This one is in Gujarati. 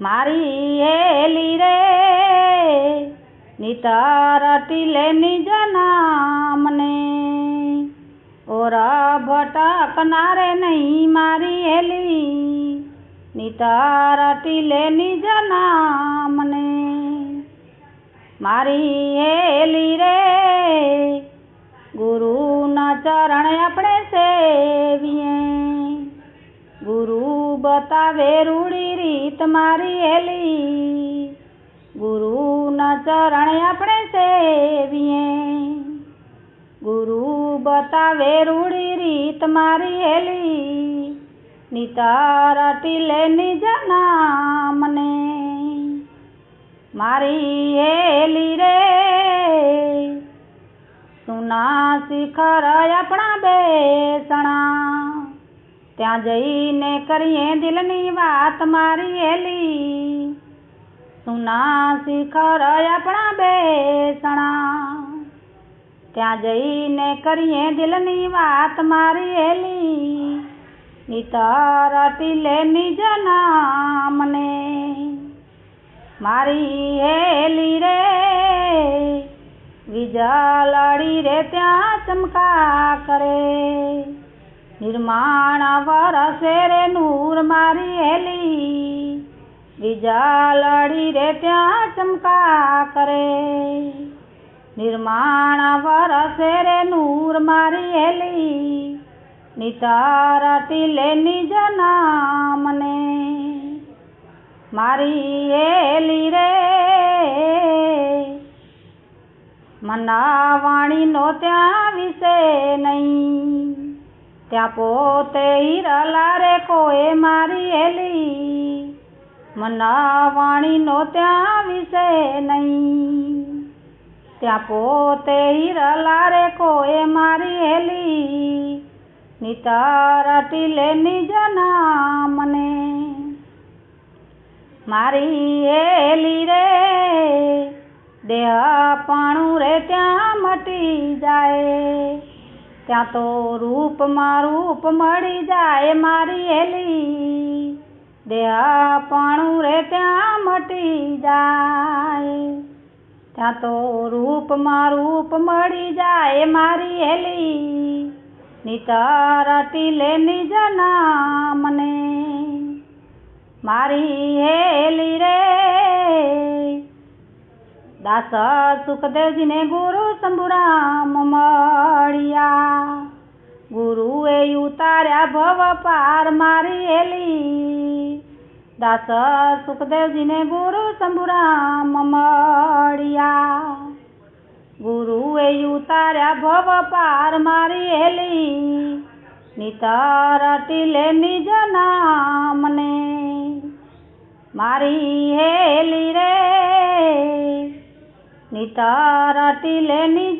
મારી હેલી રે નિતારતી લે નિજ નામને ઓર ભટકનારે નહીં મારી હેલી નિતારતી લે નિજ નામને મારી હેલી રે, ગુરુના ચરણ આપણે સેવીએ. ગુરુ બતાવે રૂડી રીત મારી હેલી. ગુરુના ચરણ આપણે સેવીએ. ગુરુ બતાવે રૂડી રીત મારી હેલી. નિતારા ટીલે નિજ નામને મારી હેલી રે. સુના શિખર આપણા બેસણા. ત્યાં જઈને કરીએ દિલની વાત મારી હેલી સુના શિખર આપણા બેસણા. ત્યાં જઈને કરીએ દિલની વાત મારી એલી. નિતર ટીલે નિજ નામને. મારી હેલી રે વિજાલડી રે ત્યાં ચમકા કરે. નિર્માણ વરસે રે નૂર મારી હેલી. લડી રે ત્યાં ચમકા કરે. નિર્માણ વરસે રે નૂર મારી હેલી. નિતારતી લે નિજ નામને મારી હેલી રે. મનાવાણીનો ત્યાં વિશે ત્યાં પોતે હિરલા રે કોએ મારી હેલી. મનાવાણીનો ત્યાં વિશે નહીં. ત્યાં પોતે હિરલા રે કોએ મારી હેલી. નિતારતી લે નિજ મને મારી હેલી રે દેહ પાણું રે ત્યાં મટી જાય. ત્યાં તો રૂપમાં રૂપ મળી જાય મારી હેલી. દેહ પાણું રે ત્યાં મટી જાય. ત્યાં તો રૂપમાં રૂપ મળી જાય મારી હેલી. નિતરતી લે નિજ નામને મારી હેલી દાસ સુખદેવજીને ગુરુ શંભુરામ મળ્યા. ગુરુએ ઉતાર્યા ભવ પાર મારી હેલી. દાસ સુખદેવજીને ગુરુ શંભુરામ મળ્યા. ગુરુએ ઉતાર્યા ભવ પાર મારી હેલી. નિતારતી લે નિજ નામને મારી હેલી રે. લે નિજ